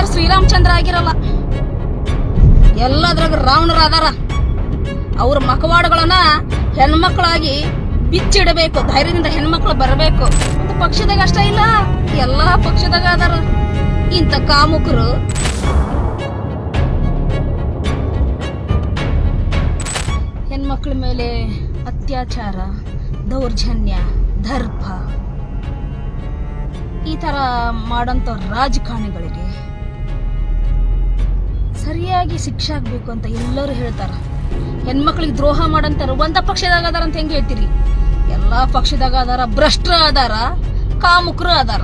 ಎಲ್ಲರೂ ಶ್ರೀರಾಮಚಂದ್ರ ಆಗಿರಲ್ಲ? ಎಲ್ಲದ್ರಾಗ ರಾವಣರ ಅದಾರ. ಅವ್ರ ಮಕವಾಡಗಳನ್ನ ಹೆಣ್ಮಕ್ಳಾಗಿ ಬಿಚ್ಚಿಡಬೇಕು, ಧೈರ್ಯದಿಂದ ಹೆಣ್ಮಕ್ಳು ಬರಬೇಕು. ಪಕ್ಷದಾಗ ಅಷ್ಟ ಇಲ್ಲ, ಎಲ್ಲಾ ಪಕ್ಷದಾಗ ಅದಾರ. ಇಂಥ ಕಾಮುಕರು. ಹೆಣ್ಮಕ್ಳ ಮೇಲೆ ಅತ್ಯಾಚಾರ, ದೌರ್ಜನ್ಯ, ದರ್ಪ. ಈ ತರ ಮಾಡೋಂಥ ರಾಜಕಾರಣಿಗಳಿಗೆ ಸರಿಯಾಗಿ ಶಿಕ್ಷೆ ಆಗ್ಬೇಕು ಅಂತ ಎಲ್ಲರೂ ಹೇಳ್ತಾರ. ಹೆಣ್ಮಕ್ಳಿಗೆ ದ್ರೋಹ ಮಾಡಂತಾರ ಒಂದ ಪಕ್ಷದಾಗ ಅದಾರ ಅಂತ ಹೆಂಗೆ ಹೇಳ್ತೀರಿ? ಎಲ್ಲಾ ಪಕ್ಷದಾಗ ಅದಾರ, ಭ್ರಷ್ಟ್ರ ಅದಾರ, ಕಾಮುಕರು ಅದಾರ.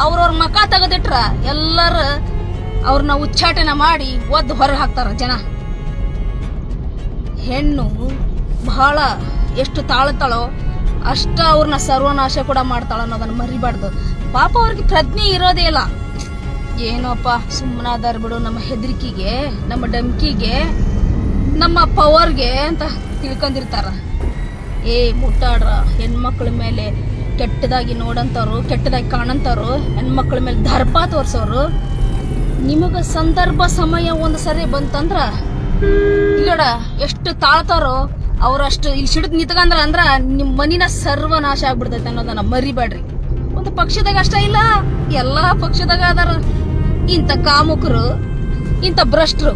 ಅವ್ರವ್ರ ಮಕ ತೆಗೆದಿಟ್ರ ಎಲ್ಲರ ಅವ್ರನ್ನ ಉಚ್ಚಾಟನೆ ಮಾಡಿ ಒದ್ದು ಹೊರಗೆ ಹಾಕ್ತಾರ ಜನ. ಹೆಣ್ಣು ಬಹಳ ಎಷ್ಟು ತಾಳ್ತಾಳೋ ಅಷ್ಟ ಅವ್ರನ್ನ ಸರ್ವನಾಶ ಕೂಡ ಮಾಡ್ತಾಳ ಅನ್ನೋದನ್ನ ಮರಿಬಾರ್ದು. ಪಾಪ ಅವ್ರಿಗೆ ಪ್ರಜ್ಞೆ ಇರೋದೇ ಇಲ್ಲ. ಏನೋಪ್ಪ ಸುಮ್ಮನಾದಾರ ಬಿಡು ನಮ್ಮ ಹೆದರಿಕೆಗೆ, ನಮ್ಮ ಡಂಕಿಗೆ, ನಮ್ಮ ಪವರ್ಗೆ ಅಂತ ತಿಳ್ಕೊಂಡಿರ್ತಾರ. ಏ, ಮುಟ್ಟಾಡ್ರ, ಹೆಣ್ಮಕ್ಳ ಮೇಲೆ ಕೆಟ್ಟದಾಗಿ ನೋಡಂತವ್ರು, ಕೆಟ್ಟದಾಗಿ ಕಾಣಂತವ್ರು, ಹೆಣ್ಮಕ್ಳ ಮೇಲೆ ದರ್ಪ ತೋರ್ಸೋರು, ನಿಮಗೆ ಸಂದರ್ಭ ಸಮಯ ಒಂದು ಸರಿ ಬಂತಂದ್ರ, ಇಲ್ಲಡ, ಎಷ್ಟು ತಾಳ್ತಾರೋ ಅವರಷ್ಟು ಇಲ್ಲಿ ಸಿಡಿದ್ ನಿತ್ಕಂದ್ರ ಅಂದ್ರ ನಿಮ್ಮ ಮನಿನ ಸರ್ವನಾಶ ಆಗ್ಬಿಡ್ತೈತೆ ಅನ್ನೋದನ್ನ ಮರಿಬೇಡ್ರಿ ಒಂದು ಪಕ್ಷದಾಗ ಅಷ್ಟ ಇಲ್ಲ, ಎಲ್ಲಾ ಪಕ್ಷದಾಗ ಅದಾರ. ಇಂಥ ಕಾಮುಕರು, ಇಂಥ ಭ್ರಷ್ಟರು,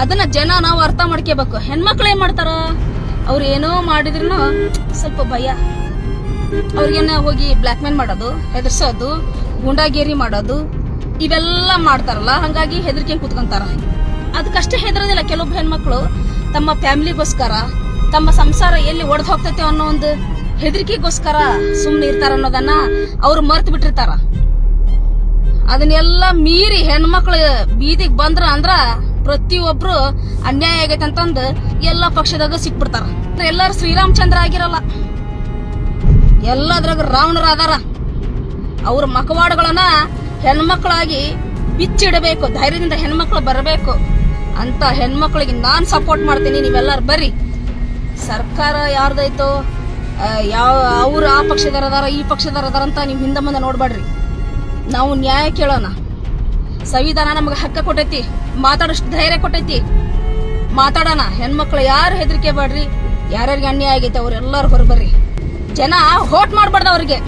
ಅದನ್ನ ಜನ ನಾವು ಅರ್ಥ ಮಾಡ್ಕೋಬೇಕು. ಹೆಣ್ಮಕ್ಳು ಏನ್ ಮಾಡ್ತಾರ? ಅವ್ರು ಏನೋ ಮಾಡಿದ್ರು ಸ್ವಲ್ಪ ಭಯ. ಅವ್ರಿಗೇನ ಹೋಗಿ ಬ್ಲ್ಯಾಕ್ ಮೇಲ್ ಮಾಡೋದು, ಹೆದರ್ಸೋದು, ಗುಂಡಾಗೇರಿ ಮಾಡೋದು, ಇವೆಲ್ಲ ಮಾಡ್ತಾರಲ್ಲ, ಹಂಗಾಗಿ ಹೆದರ್ಕೆ ಕುತ್ಕೊಂತಾರ. ಅದಕ್ಕಷ್ಟೇ ಹೆದರೋದಿಲ್ಲ. ಕೆಲವೊಬ್ಬ ಹೆಣ್ಮಕ್ಳು ತಮ್ಮ ಫ್ಯಾಮಿಲಿಗೋಸ್ಕರ, ತಮ್ಮ ಸಂಸಾರ ಎಲ್ಲಿ ಒಡೆದು ಹೋಗ್ತೈತೆ ಅನ್ನೋ ಒಂದು ಹೆದರಿಕೆಗೋಸ್ಕರ ಸುಮ್ಮನೆ ಇರ್ತಾರ ಅನ್ನೋದನ್ನ ಅವ್ರು ಮರ್ತು ಬಿಟ್ಟಿರ್ತಾರ. ಅದನ್ನೆಲ್ಲ ಮೀರಿ ಹೆಣ್ಮಕ್ಳು ಬೀದಿಗೆ ಬಂದ್ರ ಅಂದ್ರ ಪ್ರತಿಯೊಬ್ರು ಅನ್ಯಾಯ ಆಗೈತೆ ಅಂತಂದು ಎಲ್ಲ ಪಕ್ಷದಾಗ ಸಿಕ್ಬಿಡ್ತಾರ. ಎಲ್ಲರೂ ಶ್ರೀರಾಮಚಂದ್ರ ಆಗಿರಲ್ಲ. ಎಲ್ಲದ್ರಾಗ ರಾವಣರ ಅದಾರ. ಅವ್ರ ಮಕವಾಡಗಳನ್ನ ಹೆಣ್ಮಕ್ಳಾಗಿ ಬಿಚ್ಚಿಡಬೇಕು, ಧೈರ್ಯದಿಂದ ಹೆಣ್ಮಕ್ಳು ಬರಬೇಕು ಅಂತ ಹೆಣ್ಮಕ್ಳಿಗೆ ನಾನು ಸಪೋರ್ಟ್ ಮಾಡ್ತೀನಿ, ನೀವೆಲ್ಲರೂ ಬರ್ರಿ. ಸರ್ಕಾರ ಯಾರ್ದೈತೋ ಯಾವ, ಅವ್ರು ಆ ಪಕ್ಷದಾರ ಈ ಪಕ್ಷದವ್ರು ಅದಾರ ಅಂತ ನೀವು ಹಿಂದೆ ಮುಂದೆ ನೋಡ್ಬೇಡ್ರಿ. ನಾವು ನ್ಯಾಯ ಕೇಳೋಣ. ಸಂವಿಧಾನ ನಮಗೆ ಹಕ್ಕ ಕೊಟ್ಟೈತಿ, ಮಾತಾಡೋಷ್ಟು ಧೈರ್ಯ ಕೊಟ್ಟೈತಿ. ಮಾತಾಡೋಣ, ಹೆಣ್ಮಕ್ಳು ಯಾರು ಹೆದರಿಕೆ ಬೇಡ್ರಿ, ಯಾರ್ಯಾರಿಗೆ ಅನ್ಯಾಯ ಆಗೈತೆ ಅವ್ರೆಲ್ಲರೂ ಹೊರಬರ್ರಿ ಜನ ಹೋಟ್ ಮಾಡ್ಬಾರ್ದು ಅವ್ರಿಗೆ.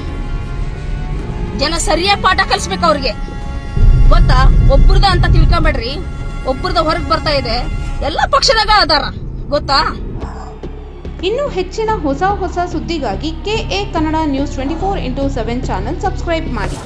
ಜನ ಸರಿಯಾಗಿ ಪಾಠ ಕಲಿಸ್ಬೇಕು ಅವ್ರಿಗೆ. ಗೊತ್ತಾ? ಒಬ್ರದ ಅಂತ ತಿಳ್ಕೊಂಬೇಡ್ರಿ. ಒಬ್ರದ ಹೊರಗೆ ಬರ್ತಾ ಇದೆ. ಎಲ್ಲ ಪಕ್ಷದಾಗ ಅದಾರ. ಗೊತ್ತಾ? ಇನ್ನು ಹೆಚ್ಚಿನ ಹೊಸ ಹೊಸ ಸುದ್ದಿಗಾಗಿ K A Kannada news twenty four into seven channel subscribe ಮಾಡಿ.